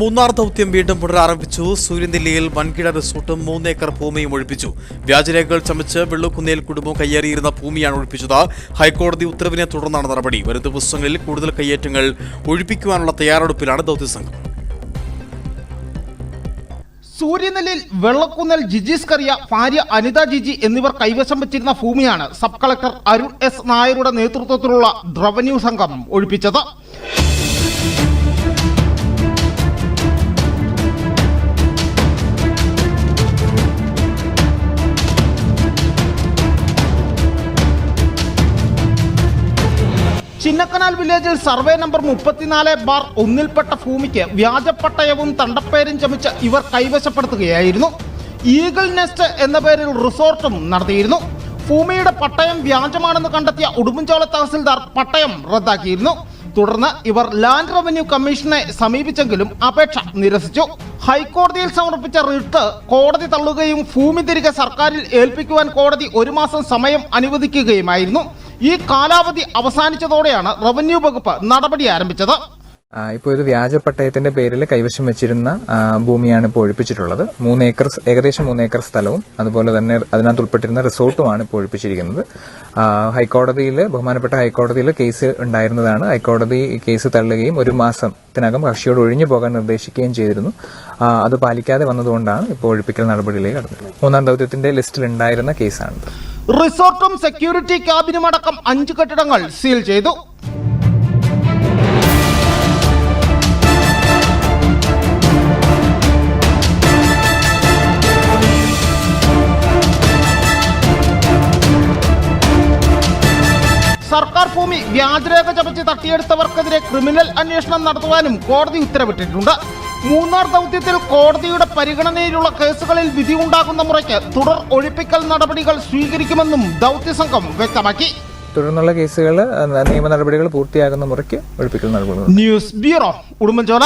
മൂന്നാർ ദൗത്യം വീണ്ടും പുനരാരംഭിച്ചു. സൂര്യനെല്ലിയിൽ വൻകിട റിസോർട്ടും മൂന്നേക്കർ ഭൂമിയും ഒഴിപ്പിച്ചു. വ്യാജരേഖകൾ ചമച്ച് വെള്ളുക്കുന്നേൽ കുടുംബം കയ്യേറിയിരുന്ന ഭൂമിയാണ് ഒഴിപ്പിച്ചത്. ഹൈക്കോടതി ഉത്തരവിനെ തുടർന്നാണ് നടപടി. വരും ദിവസങ്ങളിൽ കൂടുതൽ കയ്യേറ്റങ്ങൾ ഒഴിപ്പിക്കുവാനുള്ള തയ്യാറെടുപ്പിലാണ് ദൗത്യസംഘം സൂര്യനെല്ലിൽ വെള്ളക്കുന്നൽ ജിജീസ് കറിയ ഭാര്യ അനിത ജിജി എന്നിവർ കൈവശം വെച്ചിരുന്ന ഭൂമിയാണ് സബ് കളക്ടർ അരുൺ എസ് നായരുടെ നേതൃത്വത്തിലുള്ള റവന്യൂ സംഘം ഒഴിപ്പിച്ചത്. ചിന്നക്കനാൽ വില്ലേജിൽ സർവേ നമ്പർ മുപ്പത്തിനാല് ബാർ ഒന്നിൽപ്പെട്ട ഭൂമിക്ക് വ്യാജപ്പട്ടയവും തണ്ടപ്പേരും ചമിച്ച് ഇവർ കൈവശപ്പെടുത്തുകയായിരുന്നു. ഈഗിൾ നെസ്റ്റ് എന്ന പേരിൽ റിസോർട്ടും നടത്തിയിരുന്നു. ഭൂമിയുടെ പട്ടയം വ്യാജമാണെന്ന് കണ്ടെത്തിയ ഉടുമ്പൻചോള തഹസിൽദാർ പട്ടയം റദ്ദാക്കിയിരുന്നു. തുടർന്ന് ഇവർ ലാൻഡ് റവന്യൂ കമ്മീഷനെ സമീപിച്ചെങ്കിലും അപേക്ഷ നിരസിച്ചു. ഹൈക്കോടതിയിൽ സമർപ്പിച്ച റിട്ട് കോടതി തള്ളുകയും ഭൂമി തിരികെ സർക്കാരിൽ ഏൽപ്പിക്കുവാൻ കോടതി ഒരു മാസം സമയം അനുവദിക്കുകയുമായിരുന്നു. ഈ കാലാവധി അവസാനിച്ചതോടെയാണ് റവന്യൂ വകുപ്പ് നടപടി ആരംഭിച്ചത്. ഇപ്പോൾ ഒരു വ്യാജ പട്ടയത്തിന്റെ പേരിൽ കൈവശം വെച്ചിരുന്ന ഭൂമിയാണ് ഇപ്പോൾ ഒഴിപ്പിച്ചിട്ടുള്ളത്. മൂന്ന് ഏക്കർ ഏകദേശം മൂന്ന് ഏക്കർ സ്ഥലവും അതുപോലെ തന്നെ അതിനകത്ത് ഉൾപ്പെട്ടിരുന്ന റിസോർട്ടുമാണ് ഇപ്പോൾ ഒഴിപ്പിച്ചിരിക്കുന്നത്. ഹൈക്കോടതിയിൽ ബഹുമാനപ്പെട്ട ഹൈക്കോടതിയിൽ കേസ് ഉണ്ടായിരുന്നതാണ്. ഹൈക്കോടതി കേസ് തള്ളുകയും ഒരു മാസത്തിനകം കക്ഷിയോട് ഒഴിഞ്ഞു പോകാൻ നിർദ്ദേശിക്കുകയും ചെയ്തിരുന്നു. അത് പാലിക്കാതെ വന്നതുകൊണ്ടാണ് ഇപ്പോൾ ഒഴിപ്പിക്കൽ നടപടിയിലേക്ക് കടന്നത്. മൂന്നാം ദൗത്യത്തിന്റെ ലിസ്റ്റിൽ ഉണ്ടായിരുന്ന കേസാണിത്. റിസോർട്ടും സെക്യൂരിറ്റി ക്യാബിനും അടക്കം അഞ്ച് കെട്ടിടങ്ങൾ സീൽ ചെയ്തു. സർക്കാർ ഭൂമി വ്യാജരേഖ ചമച്ച് തട്ടിയെടുത്തവർക്കെതിരെ ക്രിമിനൽ അന്വേഷണം നടത്തുവാനും കോടതി ഉത്തരവിട്ടിട്ടുണ്ട്. മൂന്നാർ ദൗത്യത്തിൽ കോടതിയുടെ പരിഗണനയിലുള്ള കേസുകളിൽ വിധി ഉണ്ടാകുന്ന മുറയ്ക്ക് തുടർ ഒഴിപ്പിക്കൽ നടപടികൾ സ്വീകരിക്കുമെന്നും ദൗത്യസംഘം വ്യക്തമാക്കി. തുടർന്നുള്ള കേസുകൾ നിയമ നടപടികൾ പൂർത്തിയാകുന്ന മുറയ്ക്ക് ഒഴിപ്പിക്കൽ നടപടികൾ. News bureau Udumbanchola.